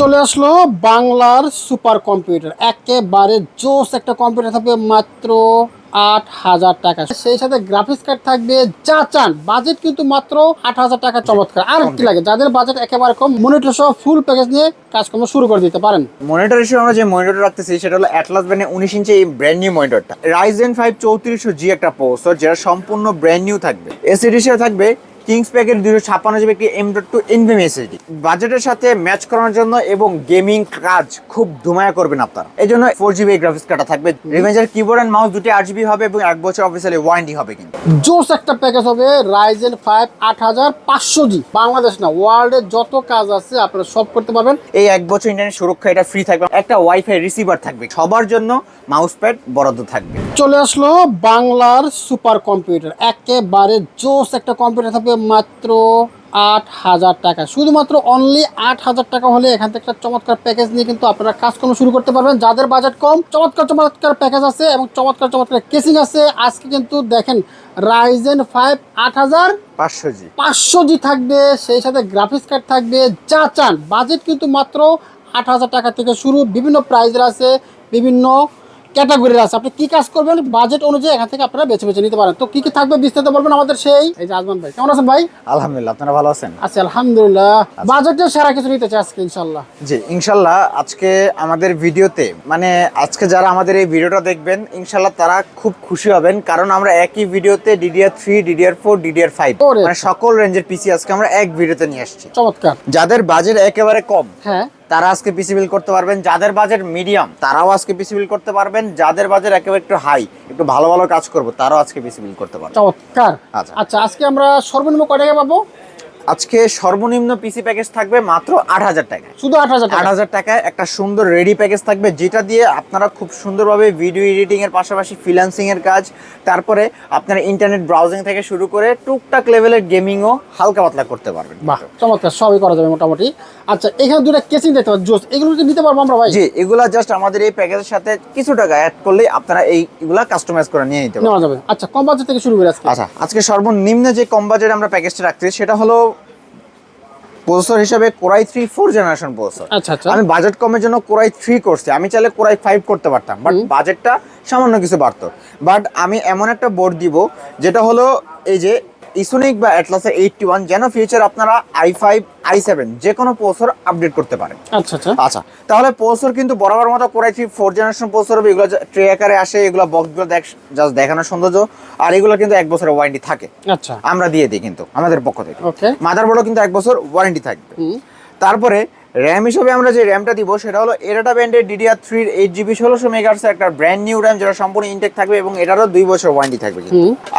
চলে আসলো বাংলার সুপার কম্পিউটার। একেবারে জোস একটা কম্পিউটার থাকবে মাত্র আট হাজার টাকা। সেই সাথে গ্রাফিক্স কার্ড থাকবে যা চান বাজেট কিন্তু মাত্র আট হাজার টাকা চমৎকার। আর কি লাগে? যাদের বাজেট একেবারে কম মনিটর সহ ফুল প্যাকেজ নিয়ে কাজকর্ম শুরু করে দিতে পারেন। মনিটর হিসেবে আমরা যে মনিটর রাখতেছি, সেটা হলো অ্যাটলাস ব্র্যান্ডের উনিশ ইঞ্চি এই ব্র্যান্ড নিউ মনিটরটা রাইজেন ফাইভ চৌত্রিশশো জি একটা প্রসেসর যেটা সম্পূর্ণ ব্র্যান্ড নিউ থাকবে। এসিডি হিসেবে থাকবে কিংস প্যাকেট দুশো ছাপ্পান্ন জিবি একটি M dot two NVMe SSD বাজেটের সাথে ম্যাচ করানোর জন্য এবং গেমিং কাজ খুব ধুমায়া করবেন আপনারা। এই জন্য ফোর জিবি গ্রাফিক্স কার্ডটা থাকবে। রিভেঞ্জার কিবোর্ড অ্যান্ড মাউস দুটি আট জিবি হবে এবং এক বছর অফিসিয়ালি ওয়ারেন্টি হবে কিন্তু। জোস একটা প্যাকেজ হবে রাইজেন ফাইভ আট হাজার পাঁচশো জি বাংলাদেশ না ওয়ার্ল্ডের যত কাজ আছে আপনারা সব করতে পারবেন। এই এক বছর ইন্টারনেট সুরক্ষা এটা ফ্রি থাকবে। একটা ওয়াইফাই রিসিভার থাকবে। সবার জন্য মাউস প্যাড বরাদ্দ থাকবে। চলে আসলো বাংলার সুপার কম্পিউটার একেবারে জোস একটা কম্পিউটার থাকবে মাত্র আট হাজার টাকা। শুধুমাত্র অনলি আট হাজার টাকা হলে এখান থেকে একটা চমৎকার প্যাকেজ নিয়ে কিন্তু আপনারা কাজকর্ম শুরু করতে পারবেন। যাদের বাজেট কম চমৎকার চমৎকার প্যাকেজ আছে এবং চমৎকার চমৎকার কেসিং আছে। আজকে কিন্তু দেখেন রাইজেন ফাইভ আট হাজার পাঁচশো জি। পাঁচশো জি থাকবে সেই সাথে গ্রাফিক্স কার্ড থাকবে যা চান। বাজেট কিন্তু মাত্র আট হাজার টাকা থেকে শুরু। বিভিন্ন প্রাইজের আছে বিভিন্ন ক্যাটাগরির আছে। আপনি কি কাজ করবেন? বাজেট অনুযায়ী এখান থেকে আপনারা বেছে বেছে নিতে পারেন। তো কি কি থাকবে বিস্তারিত বলবেন আমাদের সেই? এই যে আজমান ভাই কেমন আছেন ভাই? আলহামদুলিল্লাহ আপনারা ভালো আছেন? আচ্ছা। আলহামদুলিল্লাহ বাজেটের সেরা কিছু নিতে চাই আজকে ইনশাল্লাহ জি ইনশাল্লাহ আজকে আমাদের ভিডিওতে মানে আজকে যারা আমাদের এই ভিডিওটা দেখবেন ইনশাল্লাহ তারা খুব খুশি হবেন কারণ আমরা একই ভিডিওতে DDR three DDR four DDR five. মানে সকল রেঞ্জের পিসি আজকে আমরা এক ভিডিওতে নিয়ে আসছি। চমৎকার। যাদের বাজেট একেবারে কম হ্যাঁ। তারা আজকে পিসি বিল করতে পারবেন। যাদের বাজেট মিডিয়াম তারাও আজকে পিসি বিল করতে পারবেন। যাদের বাজেট একেবারে একটু হাই একটু ভালো ভালো কাজ করব তারাও আজকে পিসি বিল করতে পারবেন চমৎকার। আচ্ছা। আচ্ছা আজকে আমরা সর্বনিম্ন কয় টাকা পাবো? আজকে সর্বনিম্ন পিসি প্যাকেজ থাকবে মাত্র আট হাজার টাকা শুধু আট হাজার আট হাজার টাকায় একটা সুন্দর রেডি প্যাকেজ থাকবে যেটা দিয়ে আপনারা খুব সুন্দরভাবে ভিডিও এডিটিং এর পাশাপাশি ফ্রিল্যান্সিং এর কাজ তারপরে আপনারা ইন্টারনেট ব্রাউজিং থেকে শুরু করে টুকটাক লেভেলের গেমিংও হালকা পাতলা করতে পারবেন। বাহ চমৎকার সবই করা যাবে মোটামুটি। আচ্ছা এখানে দুটো কেসিং দেখতে পাচ্ছি। জোস এগুলো কি নিতে পারব আমরা ভাই? জি এগুলা জাস্ট আমাদের এই প্যাকেজের সাথে কিছু টাকা অ্যাড করলেই আপনারা এইগুলা কাস্টমাইজ করে নিয়ে নিতে পারবেন। নেওয়া যাবে। আচ্ছা কম বাজেট থেকে শুরু করে আজকে। আচ্ছা আজকে সর্বনিম্ন যে কম বাজেট আমরা প্যাকেজটা রাখছি সেটা হলো প্রসেসর হিসেবে core i three four generation processor. আচ্ছা আচ্ছা। আমি বাজেট কমের জন্য কোরাই থ্রি করছি। আমি চাইলে কোরাই ফাইভ করতে পারতাম বাট বাজেটটা সামান্য কিছু বাড়তো। বাট আমি এমন একটা বোর্ড দিব যেটা হলো এই যে ইসোনিক বা অ্যাটলাসের এইটটি ওয়ান যেন ফিউচার আপনারা আই ফাইভ আই সেভেন যে কোনো প্রসেসর আপডেট করতে পারেন। আচ্ছা আচ্ছা। আচ্ছা তাহলে প্রসেসর কিন্তু বরাবর মতো করেছি ফোর জেনারেশন প্রসেসর হবে এগুলো ট্রে আকারে আসে এগুলো বক্সগুলো দেখ জাস্ট দেখানোর সৌন্দর্য আর এগুলো কিন্তু এক বছরের ওয়ারেন্টি থাকে। আচ্ছা। আমরা দিয়ে দিই কিন্তু আমাদের পক্ষ থেকে। ওকে মাদারবোর্ডও কিন্তু এক বছর ওয়ারেন্টি থাকবে। তারপরে র্যাম হিসেবে আমরা যে র্যামটা দিব সেটা হলো এরাটা ব্যান্ডের ডিডিআর থ্রির এইট জিবি ষোলোশো মেগাহার্সের একটা ব্র্যান্ড নিউ র্যাম যেটা সম্পূর্ণ ইনটেক থাকবে এবং এটারও দুই বছর ওয়ারেন্টি থাকবে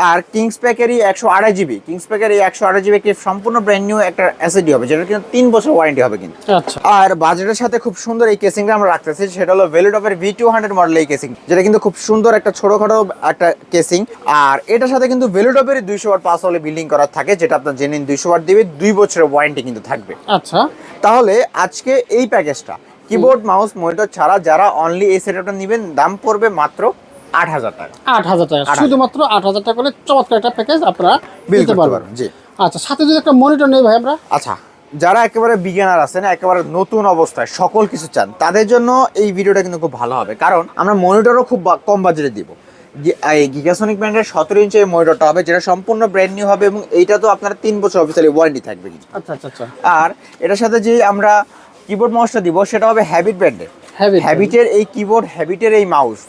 আর কিংস প্যাকেরই একশো আড়াই জিবি কিংস প্যাকের এই একশো আড়াই জিবি একটি সম্পূর্ণ ব্র্যান্ড নিউ একটা এসএডি হবে যেটা কিন্তু তিন বছর ওয়ারেন্টি হবে কিন্তু। আচ্ছা। আর বাজেটের সাথে খুব সুন্দর এই কেসিংটা আমরা রাখতেছি সেটা হলো ভেলুটপের ভি টু হান্ড্রেড মডেল এই কেসিং যেটা কিন্তু খুব সুন্দর একটা ছোটখাটো একটা কেসিং আর এটার সাথে কিন্তু ভেলুটপের দুইশো ওয়াট পাস হলে বিল্ডিং করা থাকে যেটা আপনার জেনে দুইশো ওয়াট দিবে দুই বছরের ওয়ারেন্টি কিন্তু থাকবে। আচ্ছা। তাহলে আজকে এই প্যাকেজটা। কিবোর্ড মাউস মনিটর ছাড়া যারা অনলি এই সেটআপটা নেবেন দাম পড়বে মাত্র আট হাজার টাকা। আট হাজার টাকা। শুধুমাত্র আট হাজার টাকা করে চমৎকার একটা প্যাকেজ আপনারা নিতে পারবেন। জি। আচ্ছা সাথে যদি একটা মনিটর নেই ভাই আমরা? আচ্ছা যারা একেবারে বিজ্ঞানার আছেন একেবারে নতুন অবস্থায় সকল কিছু চান তাদের জন্য এই ভিডিওটা কিন্তু খুব ভালো হবে। কারণ আমরা মনিটরও খুব কম বাজেটে দিব। গিগাসনিক ব্র্যান্ডের সতেরো ইঞ্চি এই মনিটরটা হবে যেটা সম্পূর্ণ ব্র্যান্ড নিউ হবে এবং এইটা তো আপনার তিন বছর অফিসিয়ালি ওয়ারেন্টি থাকবে আচ্ছা আচ্ছা আচ্ছা। আর এটার সাথে যে আমরা কিবোর্ড মাউসটা দিব সেটা হবে হ্যাবিট ব্র্যান্ডের হ্যাবিটের এই কিবোর্ড হ্যাবিটের এই মাউস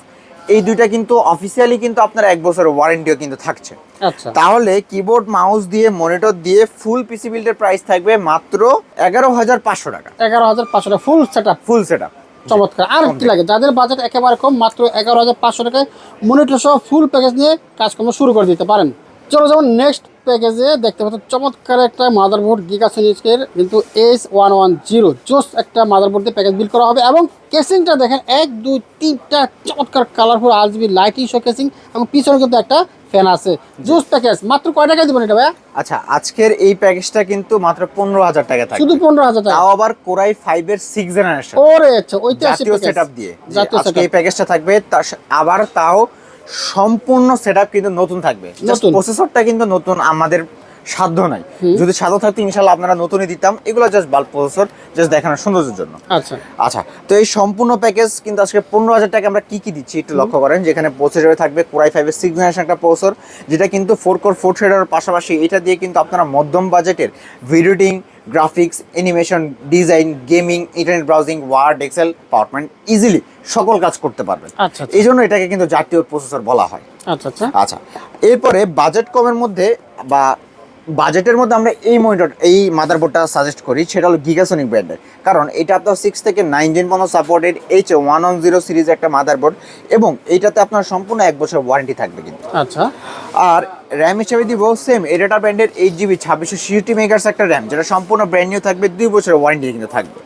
এই দুইটা কিন্তু অফিসিয়ালি কিন্তু আপনার এক বছরের ওয়ারেন্টিও কিন্তু থাকছে। আচ্ছা। তাহলে কিবোর্ড মাউস দিয়ে মনিটর দিয়ে ফুল পিসি বিল্ডের প্রাইস থাকবে মাত্র এগারো হাজার পাঁচশো টাকা। এগারো হাজার পাঁচশো টাকা full set up full set up চমৎকার। আর কি লাগে? যাদের বাজেট একেবারে কম মাত্র এগারো হাজার পাঁচশো টাকায় মনিটর সহ ফুল প্যাকেজ নিয়ে কাজকর্ম শুরু করে দিতে পারেন। চলো যেমন নেক্সট প্যাকেজে দেখতে পাচ্ছেন চমৎকার একটা মাদারবোর্ড গিগাসনিকের কিন্তু এইচ ওয়ান ওয়ান জিরো জোস একটা মাদারবোর্ড দিয়ে প্যাকেজ বিল করা হবে এবং কেসিংটা দেখেন এক দুই তিনটা চমৎকার colourful R GB lighting show casing এবং পিছনে কিন্তু একটা ফ্যান আছে। জুস প্যাকেজ মাত্র কয় টাকায় দিবেন এটা ভাইয়া? আচ্ছা আজকের এই প্যাকেজটা কিন্তু মাত্র পনেরো হাজার টাকা থাকে শুধু পনেরো হাজার টাকা? তাও আবার কোরাই ফাইভ এর সিক্স জেনারেশন ওরে আচ্ছা ঐতিহাসিক সেট আপ সেটআপ দিয়ে। আজকে এই প্যাকেজটা থাকবে আবার তাও সম্পূর্ণ সেটআপ কিন্তু নতুন থাকবে। প্রসেসরটা কিন্তু নতুন আমাদের সাধ্য নাই। যদি সাধ্য থাকতো ইনশাল্লাহ আপনারা নতুনই দিতাম। এগুলো জাস্ট বাল্ব প্রসেসর জাস্ট দেখানোর সৌন্দর্যের জন্য। আচ্ছা। আচ্ছা তো এই সম্পূর্ণ প্যাকেজ কিন্তু আজকে পনেরো হাজার টাকা আমরা কি কি দিচ্ছি একটু লক্ষ্য করেন। যেখানে প্রসেসরে থাকবে কোরাই ফাইভের সিক্স জেনারেশন একটা প্রসেসর যেটা কিন্তু ফোর কোর ফোর থ্রেডের পাশাপাশি এটা দিয়ে কিন্তু আপনারা মধ্যম বাজেটের ভিডিওটিং graphics animation design gaming internet browsing word excel power point easily সকল কাজ করতে পারবেন। আচ্ছা আচ্ছা। এই জন্য এটাকে কিন্তু জাতীয় প্রসেসর বলা হয়। আচ্ছা আচ্ছা। আচ্ছা এরপরে বাজেট কমের মধ্যে বা বাজেটের মধ্যে আমরা এই মনিটর এই মাদারবোর্ডটা সাজেস্ট করি সেটা হলো গিগাসনিক ব্র্যান্ডের কারণ এটা আপনার সিক্স থেকে নাইন জেন পর্যন্ত supported H one one zero series একটা মাদারবোর্ড এবং এইটাতে আপনার সম্পূর্ণ এক বছর ওয়ারেন্টি থাকবে কিন্তু। আচ্ছা। আর র্যাম হিসেবে দিব সেম এডাটা ব্র্যান্ডের এইট জিবি ছাব্বিশশো সিটি মেগার্স একটা র্যাম যেটা সম্পূর্ণ ব্র্যান্ড নিউ থাকবে দুই বছরের ওয়ারেন্টি কিন্তু থাকবে।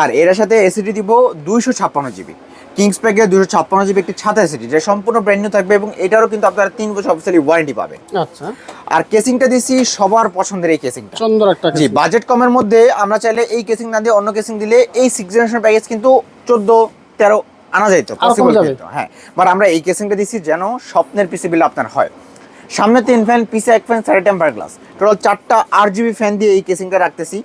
আর এর সাথে এসিডি দিব দুইশো ছাপ্পান্ন জিবি কিংস প্যাকে দুশো ছাপ্পান্ন জিবি একটি ছাতা সিটি যেটা সম্পূর্ণ ব্র্যান্ড নিউ থাকবে এবং এটারও কিন্তু আপনারা তিন বছর অফিসিয়ালি ওয়ারেন্টি পাবেন। আচ্ছা। আর কেসিংটা দিছি সবার পছন্দের এই কেসিংটা সুন্দর একটা জি বাজেট কমের মধ্যে আমরা চাইলে এই কেসিং না দিয়ে অন্য কেসিং দিলে এই সিক্স জেনারেশন প্যাকেজ কিন্তু চোদ্দ তেরো আনা যাইতো পসিবল কিন্তু হ্যাঁ। বাট আমরা এই কেসিংটা দিছি যেন স্বপ্নের পিসি বিল আপনার হয়। সামনে তিন ফ্যান পিছে এক ফ্যান সাড়ে টেম্পার গ্লাস টোটাল চারটা আট জিবি ফ্যান দিয়ে এই কেসিংটা রাখতেছি।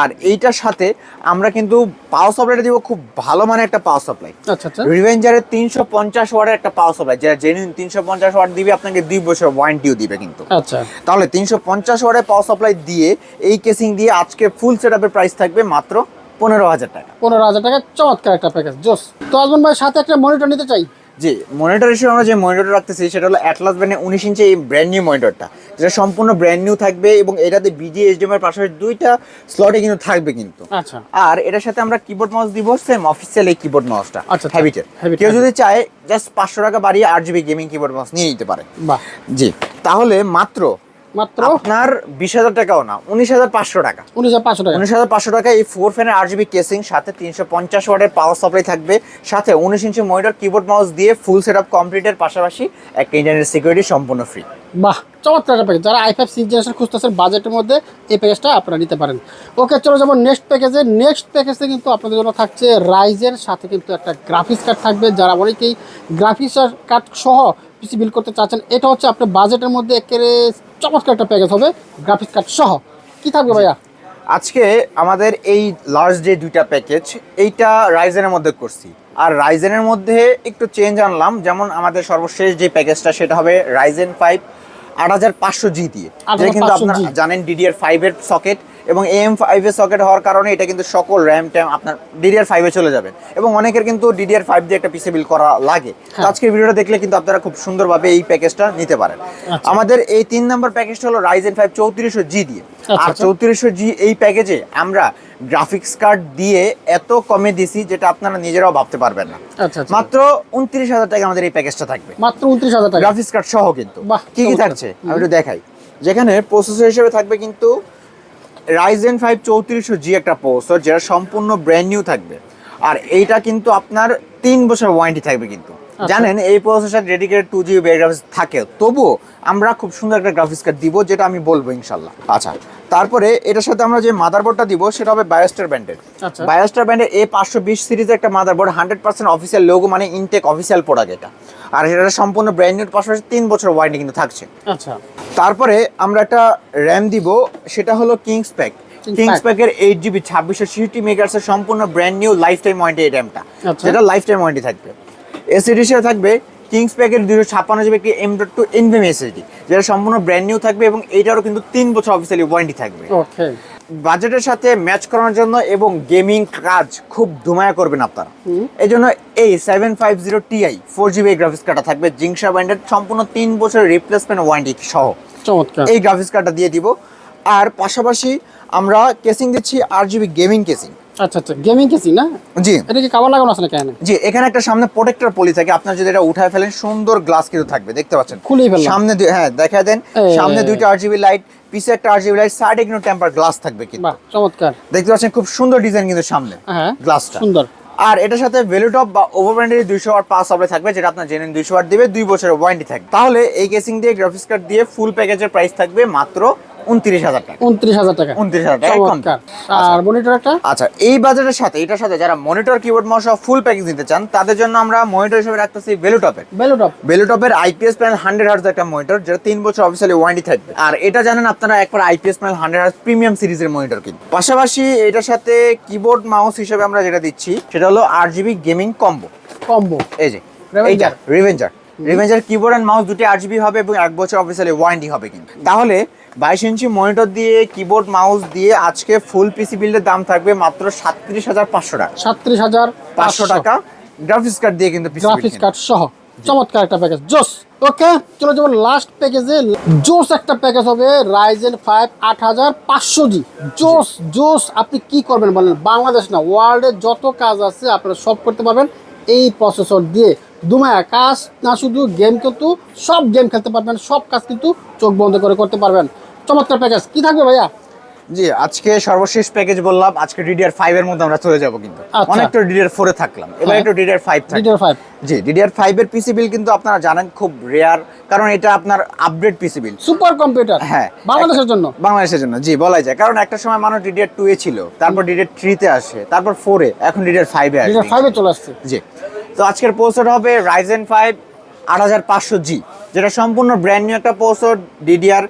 আর এইটার সাথে আমরা কিন্তু পাওয়ার সাপ্লাইটা দিব খুব ভালো মানে একটা পাওয়ার সাপ্লাই আচ্ছা আচ্ছা। রিভেঞ্জারের তিনশো পঞ্চাশ ওয়ার্ডের একটা পাওয়ার সাপ্লাই যেটা জেনুইন তিনশো পঞ্চাশ ওয়ার্ড দিবে আপনাকে দুই বছর ওয়ারেন্টিও দিবে কিন্তু। আচ্ছা। তাহলে তিনশো পঞ্চাশ ওয়ার্ডের পাওয়ার সাপ্লাই দিয়ে এই কেসিং দিয়ে আজকে ফুল সেট আপের প্রাইস থাকবে মাত্র পনেরো হাজার টাকা। পনেরো হাজার টাকা চমৎকার একটা প্যাকেজ জোস তো আজমান ভাই সাথে একটা মনিটর নিতে চাই? জি মনিটর হিসেবে আমরা যে মনিটর রাখতেছি সেটা হলো অ্যাটলাস ব্র্যান্ডের উনিশ ইঞ্চি এই ব্র্যান্ড নিউ মনিটরটা যেটা সম্পূর্ণ ব্র্যান্ড নিউ থাকবে এবং এটাতে বিজি এইচডিএম এর পাশাপাশি দুইটা স্লটে কিন্তু থাকবে কিন্তু। আচ্ছা। আর এটার সাথে আমরা কিবোর্ড মাউস দিব সেম অফিসিয়াল এই কিবোর্ড মাউসটা আচ্ছা, আচ্ছা। হ্যাবিটের কেউ যদি চায় জাস্ট পাঁচশো টাকা বাড়িয়ে আট জিবি গেমিং কিবোর্ড মাউস নিয়ে নিতে পারে। বাহ। জি তাহলে মাত্র মাত্র? আপনার বিশ হাজার টাকাও না উনিশ হাজার পাঁচশো টাকা। উনিশ হাজার পাঁচশো টাকা। উনিশ হাজার পাঁচশো টাকা এই ফোর ফ্যানের আট জিবি কেসিং সাথে তিনশো পঞ্চাশ ওয়াটের পাওয়ার সাপ্লাই থাকবে সাথে উনিশ ইঞ্চি মনিটর কিবোর্ড মাউস দিয়ে ফুল সেট আপ কমপ্লিটের পাশাপাশি একটা ইন্টারনেট সিকিউরিটি সম্পূর্ণ ফ্রি বাহ চমৎকার একটা প্যাকেজ যারা আই ফাইভ সিক্স জেনারেশন খুঁজতেছেন বাজেটের মধ্যে এই প্যাকেজটা আপনারা নিতে পারেন। ওকে চলো যেমন নেক্সট প্যাকেজে নেক্সট প্যাকেজে কিন্তু আপনাদের জন্য থাকছে রাইজের সাথে কিন্তু একটা গ্রাফিক্স কার্ড থাকবে। যারা অনেকেই গ্রাফিক্স কার্ড সহ পিসি বিল করতে চাচ্ছেন এটা হচ্ছে আপনার বাজেটের মধ্যে একেবারে চমৎকার একটা প্যাকেজ হবে গ্রাফিক্স কার্ড সহ। কি থাকবে ভাইয়া? আজকে আমাদের এই লার্জ যে দুইটা প্যাকেজ এইটা রাইজেনের মধ্যে করছি। আর রাইজেনের মধ্যে একটু চেঞ্জ আনলাম যেমন আমাদের সর্বশেষ যে প্যাকেজটা সেটা হবে রাইজেন ফাইভ আট হাজার পাঁচশো জি দিয়ে। যেটা কিন্তু 8500G আপনারা জানেন ডিডিআর ফাইভের সকেট এবং এম ফাইভের সকেট হওয়ার কারণে এটা কিন্তু সকল র্যাম ট্যাম আপনার ডিডিআর ফাইভে চলে যাবে। এবং অনেকের কিন্তু ডিডিআর ফাইভ দিয়ে একটা পিসি বিল করা লাগে। হ্যাঁ। আজকের ভিডিওটা দেখলে কিন্তু আপনারা খুব সুন্দরভাবে এই প্যাকেজটা নিতে পারেন। আচ্ছা। আমাদের এই তিন নম্বর প্যাকেজটা হলো রাইজেন ফাইভ চৌত্রিশশো জি দিয়ে। আচ্ছা, আর আচ্ছা। চৌত্রিশশো জি এই প্যাকেজে আমরা গ্রাফিক্স কার্ড দিয়ে এত কমে দিছি যেটা আপনারা নিজেরাও ভাবতে পারবেন না। মাত্র উনত্রিশ হাজার টাকা আমাদের এই প্যাকেজটা থাকবে। মাত্র উনত্রিশ হাজার টাকা। গ্রাফিক্স কার্ড সহ কিন্তু। কি কি থাকছে? আমি একটু দেখাই। যেখানে প্রসেসর হিসেবে থাকবে কিন্তু রাইজেন ফাইভ চৌত্রিশশো জি একটা প্রসেসর যেটা সম্পূর্ণ ব্র্যান্ড নিউ থাকবে। আর এইটা কিন্তু আপনার তিন বছর ওয়ারেন্টি থাকবে কিন্তু। আচ্ছা। জানেন এই processor dedicated two GB graphics থাকে। তবুও আমরা খুব সুন্দর একটা গ্রাফিক্স কার্ড দিব যেটা আমি বলব ইনশাল্লাহ। আচ্ছা তারপরে এটার সাথে আমরা যে মাদারবোর্ডটা দিব সেটা হবে বায়োস্টার ব্র্যান্ডের আচ্ছা। বায়োস্টার ব্র্যান্ডের এ পাঁচশো বিশ সিরিজের একটা motherboard hundred percent official logo মানে ইনটেক অফিসিয়াল প্রোডাক্ট এটা। আর এটা সম্পূর্ণ ব্র্যান্ড নিউর পাশাপাশি তিন বছর ওয়ারেন্টি কিন্তু থাকছে। আচ্ছা। তারপরে আমরা একটা র্যাম দিব সেটা হলো কিংস প্যাক কিংস প্যাকের এইট জিবি ছাব্বিশশো সিটি মেগার্সের সম্পূর্ণ brand new life time warranty এই র্যামটা। যেটা লাইফ টাইম ওয়ারেন্টি থাকবে। এসিডি হিসেবে থাকবে কিংস প্যাকের দুশো ছাপ্পান্ন জিবি একটি M dot two NVMe SSD যেটা সম্পূর্ণ ব্র্যান্ড নিউ থাকবে এবং এইটারও কিন্তু তিন বছর অফিসিয়ালি ওয়ারেন্টি থাকবে। ওকে বাজেটের সাথে ম্যাচ করানোর জন্য এবং গেমিং কাজ খুব ধুমায়া করবেন আপনারা। এই জন্য এই seven five zero Ti four GB graphics কার্ডটা থাকবে জিংসা ব্র্যান্ডের সম্পূর্ণ তিন বছরের রিপ্লেসমেন্ট ওয়ারেন্টি সহ। এই গ্রাফিক্স কার্ডটা দিয়ে দিব। আর পাশাপাশি আমরা কেসিং দিচ্ছি আর জিবি গেমিং কেসিং আচ্ছা আচ্ছা গেমিং কেসি না? জি। এটা কি কাবার লাগানো আছে না কেন জি এখানে একটা সামনে প্রোটেক্টর পলি থাকে আপনার যদি এটা উঠায় ফেলেন সুন্দর গ্লাস কিন্তু থাকবে দেখতে পাচ্ছেন? খুলেই ফেললাম। সামনে হ্যাঁ দেখা দেন সামনে দুইটা আর লাইট পিছে একটা আর লাইট সাইডে কিন্তু টেম্পার গ্লাস থাকবে কিন্তু। বাহ চমৎকার। দেখতে পাচ্ছেন খুব সুন্দর ডিজাইন কিন্তু সামনে হ্যাঁ গ্লাসটা সুন্দর। আর এটার সাথে ভ্যালুটপ বা ওভার ব্র্যান্ডের দুইশো ওয়াট পাওয়ার সাপ্লাই থাকবে যেটা আপনার জেনুইন দুইশো ওয়াট দিবে দুই বছরের ওয়ারেন্টি থাকবে। তাহলে এই কেসিং দিয়ে গ্রাফিক্স কার্ড দিয়ে ফুল প্যাকেজের প্রাইস থাকবে মাত্র উনত্রিশ হাজার টাকা। উনত্রিশ হাজার টাকা। উনত্রিশ হাজার টাকা আর মনিটর একটা? আচ্ছা এই বাজারের সাথে এটার সাথে যারা monitor keyboard mouse full package নিতে চান তাদের জন্য আমরা মনিটর হিসেবে রাখতেছি ভেলুটপের বেলুটপ বেলোটপের আইপিএস প্যানেল হান্ড্রেড হার্জ একটা মনিটর যেটা তিন বছর অফিসিয়ালি ওয়ারেন্টি থাকবে। আর এটা জানেন আপনারা একবার IPS panel hundred hertz premium সিরিজের মনিটর কিন্তু। পাশাপাশি এটার সাথে কিবোর্ড মাউস হিসেবে আমরা যেটা দিচ্ছি সেটা হলো আট জিবি গেমিং কম্বো কম্বো এই যে এইটা Revenger Revenger keyboard and mouse দুটি আট জিবি হবে এবং এক বছর অফিসিয়ালি ওয়ারেন্টি হবে কিন্তু। তাহলে বাইশ ইঞ্চি মনিটর দিয়ে কিবোর্ড মাউস দিয়ে আজকে ফুল পিসি বিল্ডের দাম থাকবে মাত্র সাতত্রিশ হাজার পাঁচশো টাকা। সাতত্রিশ হাজার পাঁচশো। টাকা। গ্রাফিক্স কার্ড দিয়ে কিন্তু গ্রাফিক্স কার্ড সহ। চমৎকার একটা প্যাকেজ জোস ওকে চলো যেমন লাস্ট প্যাকেজে জোস একটা প্যাকেজ হবে রাইজেন ফাইভ আট হাজার পাঁচশো জি জোস জোস আপনি কি করবেন বলেন? বাংলাদেশ না ওয়ার্ল্ডের যত কাজ আছে আপনারা সব করতে পারবেন। এই প্রসেসর দিয়ে দুমায়া কাজ না শুধু গেম কিন্তু সব গেম খেলতে পারবেন সব কাজ কিন্তু চোখ বন্ধ করে করতে পারবেন। চমৎকার প্যাকেজ কি থাকবে ভাইয়া? জি আজকে সর্বশেষ প্যাকেজ বললাম আজকে ডিডিআর ফাইভ এর মধ্যে আমরা চলে যাব কিন্তু। অনেকটা ডিডিআর ফোরে থাকলাম। এবার হ্যাঁ। একটু DDR five DDR five G DDR five এর পিসি বিল কিন্তু আপনারা জানেন খুব রেয়ার কারণ এটা আপনার update PC build super computer হ্যাঁ। বাংলাদেশের জন্য। বাংলাদেশের জন্য। জি বলাই যায়। কারণ একটা সময় মানুষ ডিডিআর টু এ ছিল তারপর ডিডিআর থ্রিতে আসে তারপর ফোরে এখন ডিডিআর ফাইভে ডিডিআর আসে ফাইভে চলে আসছে। জি। তো আজকের পোস্টার হবে রাইজেন ফাইভ আট হাজার পাঁচশো জি যেটা সম্পূর্ণ ব্র্যান্ড নিউ একটা পোস্টার ডিডিআর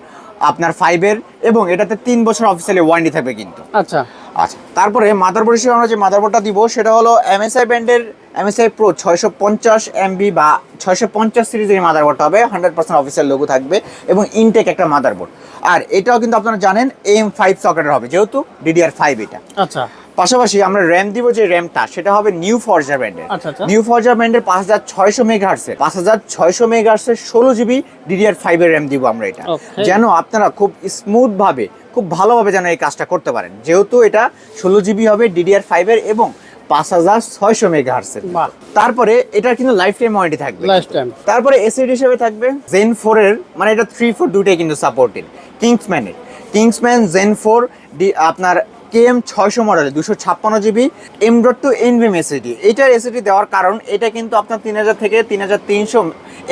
আপনার ফাইভের এবং এটাতে তিন বছর অফিসিয়ালি ওয়ারেন্টি থাকবে কিন্তু। আচ্ছা। আচ্ছা তারপরে মাদারবোর্ড হিসেবে আমরা যে মাদারবোর্ডটা দিব সেটা হলো এমএসআই ব্র্যান্ডের এমএসআই প্রো ছয়শো পঞ্চাশ এমবি বা ছয়শো পঞ্চাশ সিরিজের মাদারবোর্ডটা হবে হান্ড্রেড পার্সেন্ট অফিসিয়াল লোগো থাকবে এবং ইনটেক একটা মাদারবোর্ড আর এটাও কিন্তু আপনারা জানেন এম ফাইভ সকেটের হবে যেহেতু ডিডিআর ফাইভ এটা। আচ্ছা। পাশাপাশি আমরা র্যাম দিব যে র্যামটা সেটা হবে নিউ ফরজা ব্র্যান্ডের আচ্ছা, আচ্ছা। নিউ ফরজা ব্র্যান্ডের পাঁচ হাজার ছয়শো মেগাহার্সের পাঁচ হাজার ছয়শো মেগাহার্সের ষোলো জিবি ডিডিআর ফাইভের র্যাম দিব আমরা এটা। যেন আপনারা খুব স্মুথ ভাবে খুব ভালোভাবে যেন এই কাজটা করতে পারেন। যেহেতু এটা ষোলো জিবি হবে ডিডিআর ফাইভের এবং পাঁচ হাজার ছয়শো মেগাহার্সের। তারপরে এটার কিন্তু লাইফ টাইম ওয়ারেন্টি থাকবে তারপরে এসিড হিসেবে থাকবে জেন ফোর এর মানে এটা থ্রি ফোর দুটাই কিন্তু সাপোর্টেড কিংসম্যানের কিংসম্যান জেন ফোর আপনার কেএম ছয়শো মডেলের দুশো ছাপ্পান্ন GB M dot two NVMe SSD এইটার এসিডি দেওয়ার কারণ এটা কিন্তু আপনার তিন হাজার থেকে তিন হাজার তিনশো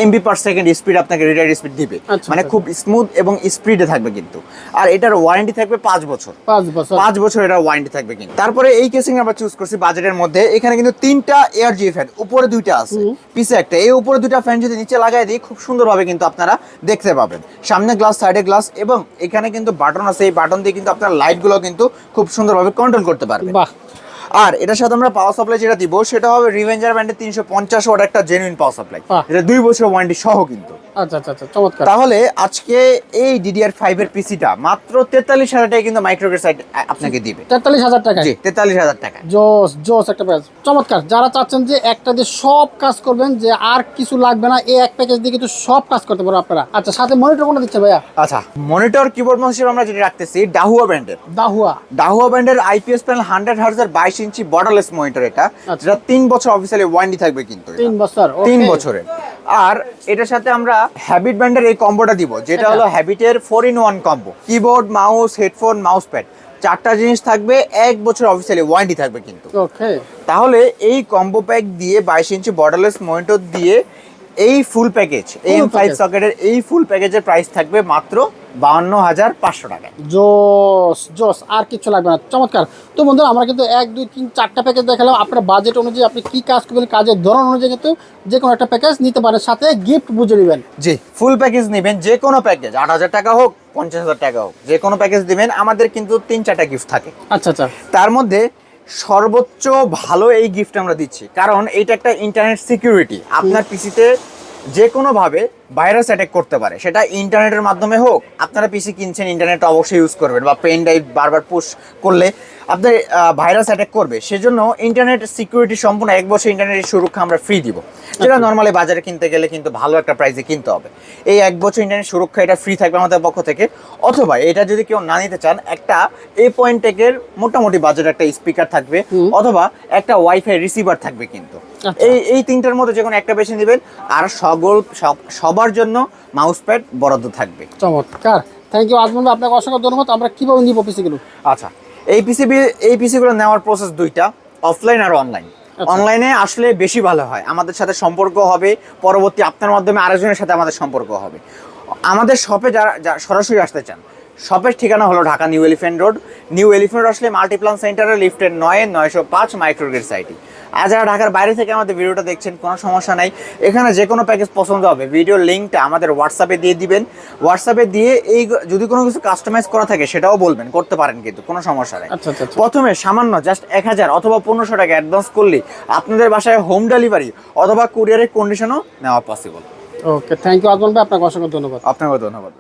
এমবি পার সেকেন্ড স্পিড আপনাকে রিডার স্পিড দিবে। আচ্ছা, মানে আচ্ছা। খুব স্মুথ এবং স্পিডে থাকবে কিন্তু। আর এটার ওয়ারেন্টি থাকবে পাঁচ বছর। পাঁচ বছর। পাঁচ বছর এটা ওয়ারেন্টি থাকবে কিন্তু। তারপরে এই কেসিং আমরা চুজ করছি বাজেটের মধ্যে। এখানে কিন্তু তিনটা এয়ার জি ফ্যান উপরে দুইটা আছে। পিছে একটা। এই উপরে দুইটা ফ্যান যদি নিচে লাগাই দিই খুব সুন্দরভাবে কিন্তু আপনারা দেখতে পাবেন। সামনে গ্লাস সাইডে গ্লাস এবং এখানে কিন্তু বাটন আছে। এই বাটন দিয়ে কিন্তু আপনার লাইটগুলো কিন্তু খুব সুন্দরভাবে কন্ট্রোল করতে পারবেন বাহ আর এটার সাথে আমরা পাওয়ার সাপ্লাই যেটা দিব সেটা হবে রিভেঞ্জার ব্র্যান্ডের তিনশো পঞ্চাশ ওয়াট একটা জেনুইন পাওয়ার সাপ্লাই এটা দুই বছর ওয়ারেন্টি সহ কিন্তু। আচ্ছা আচ্ছা আচ্ছা তাহলে আজকে এই ডিডিআর ফাইভ এর পিসিটা মাত্র তেতাল্লিশ হাজার টাকা কিন্তু মাইক্রোগ্রেড সাইড আপনাকে দিবে। তেতাল্লিশ হাজার টাকা জি তেতাল্লিশ হাজার টাকা জোস জোস একটা প্যাকেজ চমৎকার। যারা চাচ্ছেন যে একটা দিয়ে সব কাজ করবেন যে আর কিছু লাগবে না এই এক প্যাকেজ দিয়ে কিন্তু সব কাজ করতে পারো আপনারা। আচ্ছা সাথে মনিটর কোনটা দিচ্ছে ভাইয়া? আচ্ছা মনিটর কিবোর্ড মাউস হিসেবে আমরা যেটা রাখতেছি ডাহুয়া ব্র্যান্ডের দাহুয়া ডাহুয়া ব্র্যান্ডের আইপিএস প্যানেল হান্ড্রেড হার্জের বাইশ ইঞ্চি বর্ডারলেস মনিটর এটা আচ্ছা। যেটা তিন বছর অফিসিয়ালি ওয়ারেন্টি থাকবে কিন্তু তিন বছর তিন বছরের। আর এটার সাথে আমরা হ্যাবিট ব্র্যান্ডের এই কম্বোটা দিব যেটা এটা? হলো হ্যাবিটের four in one combo keyboard mouse headphone mouse pad চারটা জিনিস থাকবে এক বছর অফিসিয়ালি ওয়ারেন্টি থাকবে কিন্তু। তাহলে এই কম্বো প্যাক দিয়ে বাইশ ইঞ্চি বর্ডারলেস মনিটর দিয়ে এই ফুল প্যাকেজ এম ফাইভ সকেটের এই ফুল প্যাকেজের প্রাইস থাকবে মাত্র বাউন্ন হাজার পাঁচশো টাকা। জোস জোস আর কিছু লাগবে না। চমৎকার। তো বন্ধুরা আমরা কিন্তু এক দুই তিন চারটা প্যাকেজ দেখালাম। আপনার বাজেট অনুযায়ী আপনি কি কাজ করবেন কাজের ধরন অনুযায়ী কিন্তু যে কোনো একটা প্যাকেজ নিতে পারেন। সাথে গিফট বুঝে নেবেন। জি ফুল প্যাকেজ নেবেন যে কোনো প্যাকেজ আট হাজার টাকা হোক পঞ্চাশ হাজার টাকা হোক যে কোনো প্যাকেজ দিবেন আমাদের কিন্তু তিন চারটা গিফট থাকে। আচ্ছা আচ্ছা। তার মধ্যে সর্বোচ্চ ভালো এই গিফট আমরা দিচ্ছি। কারণ এটা একটা ইন্টারনেট সিকিউরিটি আপনার পিসিতে যে কোনোভাবে ভাইরাস অ্যাটাক করতে পারে। সেটা ইন্টারনেটের মাধ্যমে হোক আপনারা পিসি কিনছেন ইন্টারনেট অবশ্যই ইউজ করবেন বা পেন ড্রাইভ বারবার পুশ করলে আপনার ভাইরাস অ্যাটাক করবে। সেজন্য ইন্টারনেট সিকিউরিটি সম্পূর্ণ এক বছর ইন্টারনেটের সুরক্ষা আমরা ফ্রি দিব। যেটা নর্মালি বাজারে কিনতে গেলে কিন্তু ভালো একটা প্রাইসে কিনতে হবে। এই এক বছর ইন্টারনেট সুরক্ষা এটা ফ্রি থাকবে আমাদের পক্ষ থেকে। অথবা এটা যদি কেউ না নিতে চান একটা এ পয়েন্ট টেকের মোটামুটি বাজারে একটা স্পিকার থাকবে অথবা একটা ওয়াইফাই রিসিভার থাকবে কিন্তু। আচ্ছা। এই এই তিনটার মধ্যে যে কোনো একটা বেছে নেবেন আর সকল সব- সবার জন্য মাউস প্যাড বরাদ্দ থাকবে। চমৎকার। থ্যাংক ইউ আজমন আপনাকে অসংখ্য ধন্যবাদ। আমরা কীভাবে নিব পিসিগুলো আচ্ছা এই পিসিবি এই পিসিগুলো নেওয়ার প্রসেস দুইটা অফলাইন আর অনলাইন আচ্ছা। অনলাইনে আসলে বেশি ভালো হয়। আমাদের সাথে সম্পর্ক হবে পরবর্তী আপনার মাধ্যমে আরেকজনের সাথে আমাদের সম্পর্ক হবে। আমাদের শপে যারা যারা সরাসরি আসতে চান শপের ঠিকানা হলো Dhaka new elephant road. New elephant road আসলে মাল্টিপ্লান সেন্টারে লিফটের নয় নয়শো পাঁচ মাইক্রোগ্রেড সাইটি। আর যারা ঢাকার বাইরে থেকে আমাদের ভিডিওটা দেখছেন কোনো সমস্যা নাই। এখানে যে কোনো প্যাকেজ পছন্দ হবে। ভিডিওর লিঙ্কটা আমাদের হোয়াটসঅ্যাপে দিয়ে দিবেন। হোয়াটসঅ্যাপে দিয়ে এই যদি কোনো কিছু কাস্টমাইজ করা থাকে সেটাও বলবেন। করতে পারেন কিন্তু কোনো সমস্যা নেই। আচ্ছা আচ্ছা আচ্ছা। প্রথমে সামান্য জাস্ট এক হাজার অথবা পনেরোশো টাকা অ্যাডভান্স করলে আপনাদের বাসায় হোম ডেলিভারি অথবা কুরিয়ারের কন্ডিশনও নেওয়া possible okay thank you Azman ভাই আপনাকে অসংখ্য ধন্যবাদ। আপনাকে ধন্যবাদ।